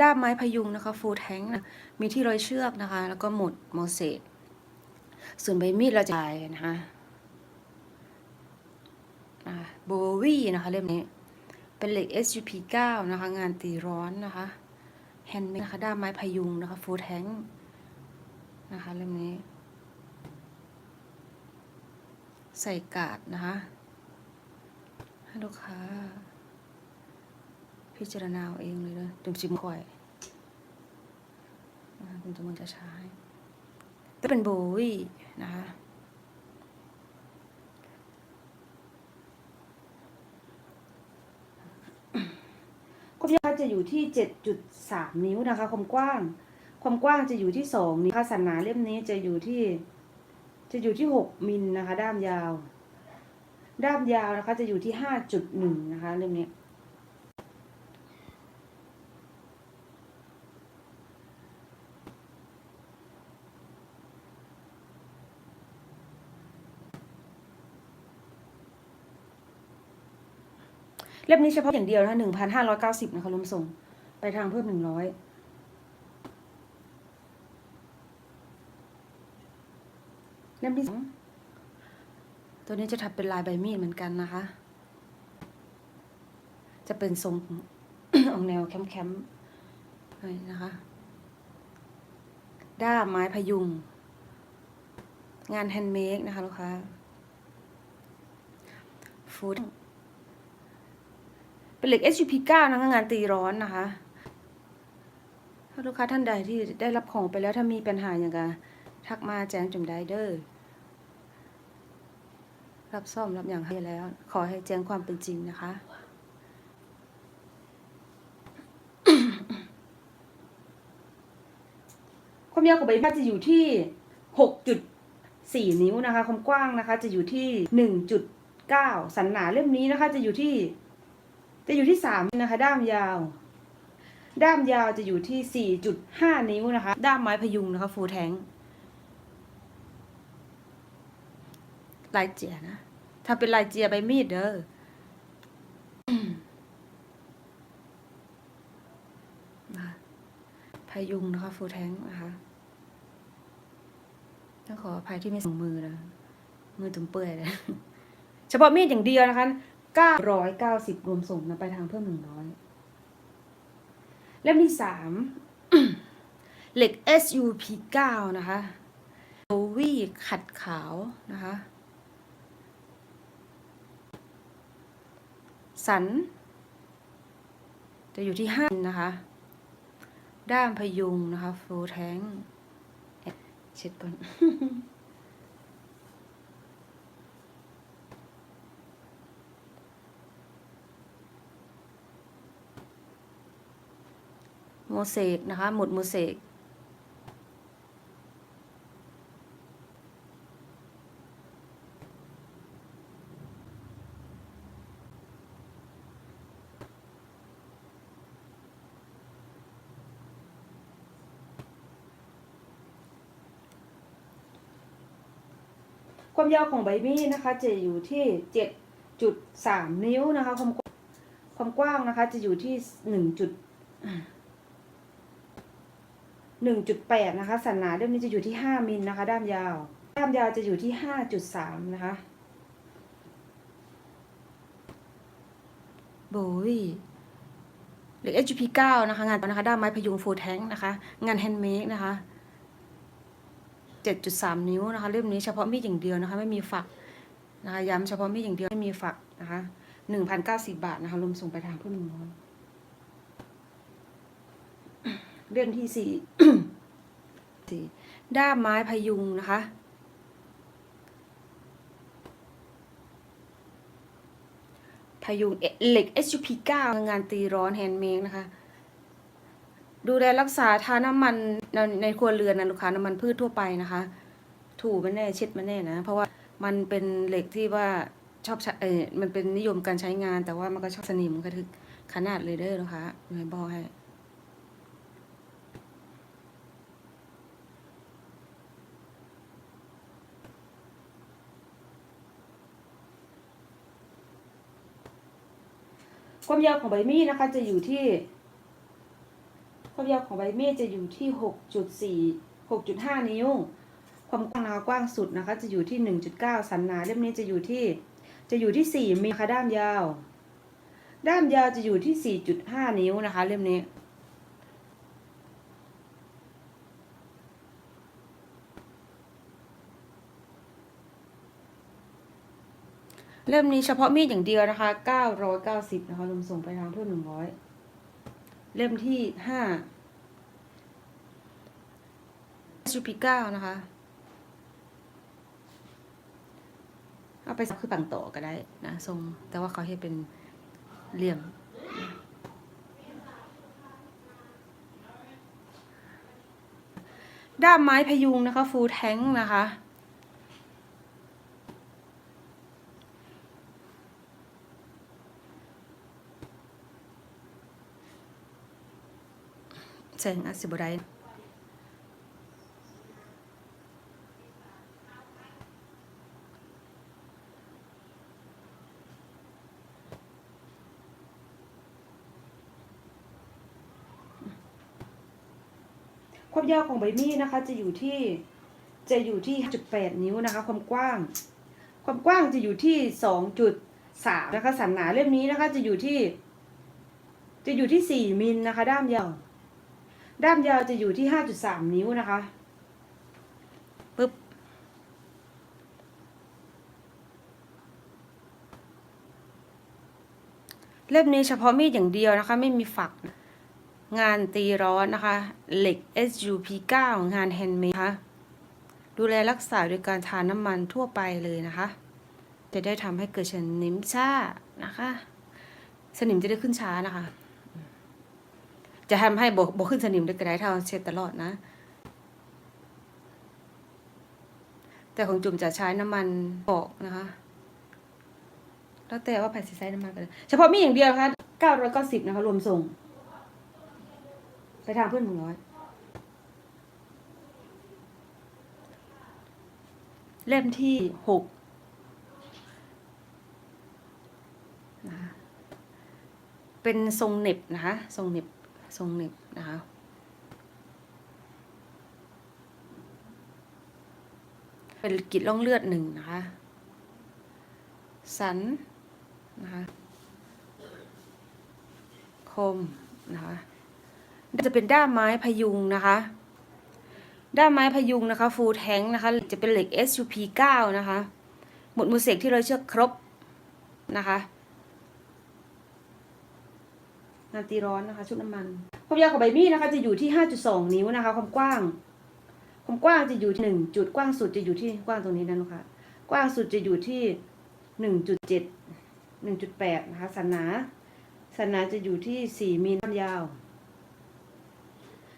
ด้ามไม้พยุงนะคะฟูแทงนะมีที่ร้อยเชือกนะคะ แล้วก็หมุดโมเสกส่วนใบมีดเราจะลายนะคะโบวี่นะคะเล่มนี้ เป็นเหล็ก SUP 9นะคะ งานตีร้อนนะคะแฮนด์เมดนะคะด้ามไม้พยุงนะคะฟูแทงนะคะเล่มนี้ ใส่กาดนะคะให้ลูกค้า พิจารณาเอาเองเลยนะจุ่มชิมคอยคุณจมันจะใช้จะเป็นโบวี่นะคะความยาวจะอยู่ที่ 7.3 นิ้วนะคะ ความกว้าง ความกว้างจะอยู่ที่ 2 นิ้วค่ะสันหนาเล่มนี้จะอยู่ที่ จะอยู่ที่ 6 มิลนะคะ ด้ามยาว ด้ามยาวนะคะ จะอยู่ที่ 5.1 นะคะเล่มนี้ เล่มนี้เฉพาะอย่างเดียวนะหนึ่งพันห้าร้อยเก้าสิบนะคะรวมส่ง ไปทางเพิ่มหนึ่งร้อยเล่มที่สองตัวนี้จะทำเป็นลายใบมีดเหมือนกันนะคะ จะเป็นทรงออกแนวแคมป์ๆเลยนะคะ ด้ามไม้พยุง งานแฮนด์เมดนะคะลูกค้าฟูด เป็นเหล็ก SUP 9 นะคะงานตีร้อนนะคะถ้าลูกค้าท่านใดที่ได้รับของไปแล้วถ้ามีปัญหาอย่างไรทักมาแจ้งจุ่มได้เด้อรับซ่อมรับอย่างให้แล้ว ขอให้แจ้งความเป็นจริงนะคะความยาวของใบพัดจะอยู่ที่ 6.4 นิ้วนะคะ ความกว้างนะคะ จะอยู่ที่ 1.9 สันหนาเล่มนี้นะคะ จะอยู่ที่ จะอยู่ที่สามนะคะ ด้ามยาว ด้ามยาวจะอยู่ที่สี่จุดห้านิ้วนะคะ ด้ามไม้พยุงนะคะฟูแทงลายเจียนะ ถ้าเป็นลายเจียใบมีดเด้อมาพยุงนะคะฟูแทงนะคะต้องขออภัยที่ไม่ส่งมือนะ มือถึงเปื่อยเลย เฉพาะมีดอย่างเดียวนะคะ เก้าร้อยเก้าสิบรวมส่งนไปทางเพิ่มหนึ่งร้อยเล่มที่สามเหล็ก SUP 9 นะคะโบวี่ขัดขาวนะคะ สัน จะอยู่ที่ห้านะคะ ด้ามพยุงนะคะฟูแทงเช็ดก่อน โมเสกนะคะ หมุดโมเสกความยาวของใบมีดนะคะจะอยู่ที่เจ็ดจุดสามนิ้วนะคะ ความความกว้างนะคะจะอยู่ที่ห นึ่งจุดหนึ่งจุดแปดนะคะ สันหนาเล่มนี้จะอยู่ที่ห้ามิลนะคะ ด้ามยาว ด้ามยาวจะอยู่ที่ห้าจุดสามนะคะโบยหรือ HP9 นะคะ งานนะคะ ด้ามไม้พยุงโฟแทงนะคะ งานแฮนด์เมดนะคะ 7.3 นิ้วนะคะ เล่มนี้เฉพาะมีดอย่างเดียวนะคะ ไม่มีฝักนะคะ ย้ำเฉพาะมีดอย่างเดียวไม่มีฝักนะคะ 1,090 บาทนะคะ รวมส่งไปทางเพื่อนหนึ่งร้อย เรื่องที่สี่สี่ด้ามไม้พยุงนะคะ พยุงเหล็ก SUP 9 งานตีร้อนแฮนด์เมดนะคะ ดูแลรักษาทาน้ำมันในในครัวเรือนนะลูกค้าน้ำมันพืชทั่วไปนะคะ ถูมันแน่เช็ดมันแน่นะ เพราะว่ามันเป็นเหล็กที่ว่าชอบใช้เออมันเป็นนิยมการใช้งานแต่ว่ามันก็ชอบสนิมกระทึกขนาดเลยเด้อนะคะหน่บอกให้ ความยาวของใบมีดนะคะ จะอยู่ที่ ความยาวของใบมีดจะอยู่ที่หกจุดสี่หกจุดห้านิ้ว ความกว้างนากว้างสุดนะคะ จะอยู่ที่หนึ่งจุดเก้าสันหนาเล่มนี้จะอยู่ที่ จะอยู่ที่สี่มีค่ะด้ามยาว ด้ามยาวจะอยู่ที่สี่จุดห้านิ้วนะคะ เล่มนี้ เล่มนี้เฉพาะมีดอย่างเดียวนะคะ 990 นะคะรวมส่งไปทางเพิ่ม 100 เล่มที่5 s u p 9นะคะ เอาไปคือปั่งต่อก็ได้นะทรง แต่ว่าเขาให้เป็นเหลี่ยมด้ามไม้พยุงนะคะ ฟูลแทงนะคะ แสงอาจสิบได้ความยาวของใบมีดนะคะจะอยู่ที่จะอยู่ที่ 5.8 นิ้วนะคะ ความกว้าง ความกว้างจะอยู่ที่ 2.3 นะคะ สันหนาเล่มนี้นะคะจะอยู่ที่ จะอยู่ที่ 4 มิลนะคะ ด้ามยาว ด้ามยาวจะอยู่ที่ 5.3 นิ้วนะคะปึ๊บเล่มนี้เฉพาะมีดอย่างเดียวนะคะ ไม่มีฝัก งานตีร้อนนะคะ เหล็ก SUP9 งานแฮนด์เมดนะคะดูแลรักษาโดยการทาน้ำมันทั่วไปเลยนะคะ จะได้ทำให้เกิดสนิมช้านะคะ สนิมจะได้ขึ้นช้านะคะ จะทำให้บกขึ้นสนิมได้กระไดเท่าเช็ดตลอดนะ แต่ของจุ่มจะใช้น้ำมันปอกนะคะ แล้วแต่ว่าแผ่นสีใช้น้ำมันกันเลยเฉพาะมีอย่างเดียวนะคะเก้าร้อยเก้าสิบนะคะ รวมส่ง ไปทางเพื่อนหนึ่งร้อยเล่มที่หกนะเป็นทรงเน็บนะคะ ทรงเน็บ ทรงเหน็บนะคะ เป็นกิจล่องเลือดหนึ่งนะคะ สันนะคะ คมนะคะจะเป็นด้ามไม้พยุงนะคะ ด้ามไม้พยุงนะคะ ฟูแทงนะคะ จะเป็นเหล็ก SUP 9นะคะ หมดมือเสกที่เราเชือกครบนะคะ งานตีร้อนนะคะ ชุดน้ำมันความยาวของใบมีดนะคะ จะอยู่ที่ 5.2 นิ้วนะคะ ความกว้าง ความกว้างจะอยู่ที่หนึ่งจุดกว้างสุดจะอยู่ที่กว้างตรงนี้นะลูกค้ากว้างสุดจะอยู่ที่หนึ่งจุดเจ็ดหนึ่งจุดแปดนะคะสันหนาสันหนาจะอยู่ที่สี่มิลด้ามยาว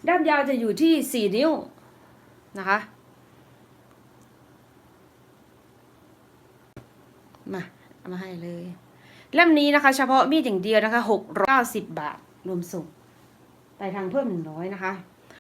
ด้ามยาวจะอยู่ที่สี่นิ้วนะคะมาเอามาให้เลย เล่มนี้นะคะ เฉพาะมีดอย่างเดียวนะคะหกร้อยเก้าสิบบาทรวมส่งไปทางเพิ่มหนึ่งร้อยนะคะ